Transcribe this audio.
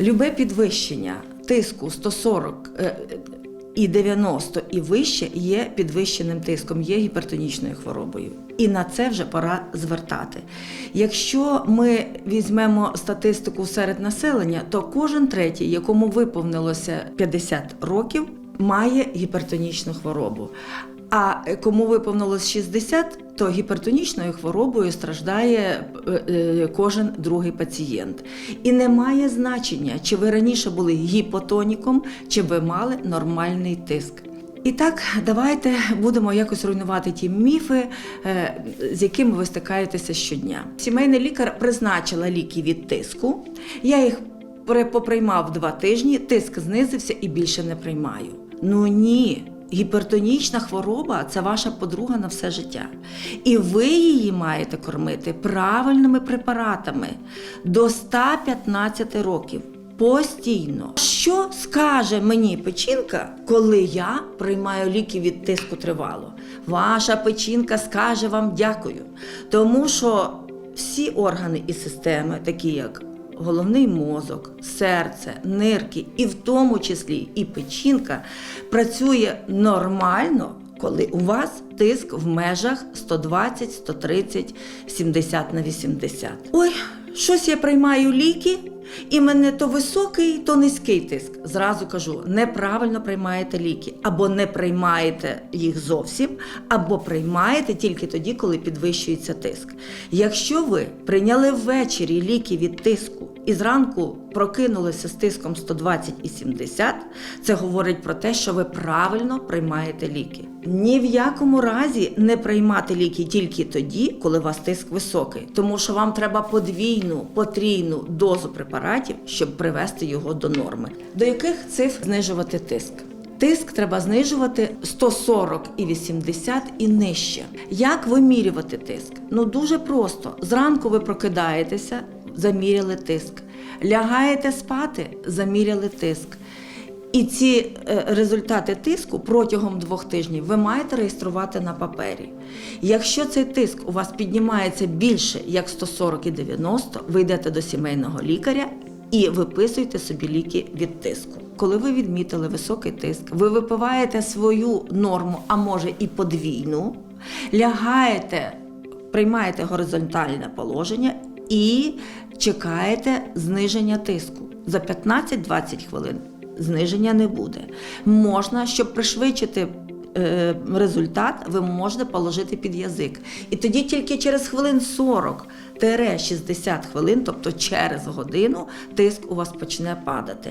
Любе підвищення тиску 140 е, і 90 і вище є підвищеним тиском, є гіпертонічною хворобою. І на це вже пора звертати. Якщо ми візьмемо статистику серед населення, то кожен третій, якому виповнилося 50 років, має гіпертонічну хворобу. А кому виповнилось 60, то гіпертонічною хворобою страждає е, е, кожен другий пацієнт. І не має значення, чи ви раніше були гіпотоніком, чи ви мали нормальний тиск. І так, давайте будемо якось руйнувати ті міфи, е, з якими ви стикаєтеся щодня. Сімейний лікар призначила ліки від тиску. Я їх при- поприймав два тижні, тиск знизився і більше не приймаю. Ну ні. Гіпертонічна хвороба це ваша подруга на все життя. І ви її маєте кормити правильними препаратами до 115 років. Постійно. Що скаже мені печінка, коли я приймаю ліки від тиску тривало? Ваша печінка скаже вам дякую. Тому що всі органи і системи, такі як головний мозок, серце, нирки, і в тому числі і печінка, працює нормально, коли у вас тиск в межах 120, 130, 70 на 80. Ой, щось я приймаю ліки. І мене то високий, то низький тиск. Зразу кажу, неправильно приймаєте ліки, або не приймаєте їх зовсім, або приймаєте тільки тоді, коли підвищується тиск. Якщо ви прийняли ввечері ліки від тиску і зранку прокинулися з тиском 120 і 70, це говорить про те, що ви правильно приймаєте ліки. Ні в якому разі не приймати ліки тільки тоді, коли у вас тиск високий, тому що вам треба подвійну, потрійну дозу препаратів, щоб привести його до норми. До яких цифр знижувати тиск? Тиск треба знижувати 140 і 80 і нижче. Як вимірювати тиск? Ну дуже просто. Зранку ви прокидаєтеся, заміряли тиск. Лягаєте спати, заміряли тиск. І ці е, результати тиску протягом двох тижнів ви маєте реєструвати на папері. Якщо цей тиск у вас піднімається більше як 140 і 90, ви йдете до сімейного лікаря і виписуєте собі ліки від тиску. Коли ви відмітили високий тиск, ви випиваєте свою норму, а може і подвійну, лягаєте, приймаєте горизонтальне положення і чекаєте зниження тиску за 15-20 хвилин зниження не буде. Можна, щоб пришвидшити е, результат, ви можете положити під язик. І тоді тільки через хвилин 40-60 хвилин, тобто через годину, тиск у вас почне падати.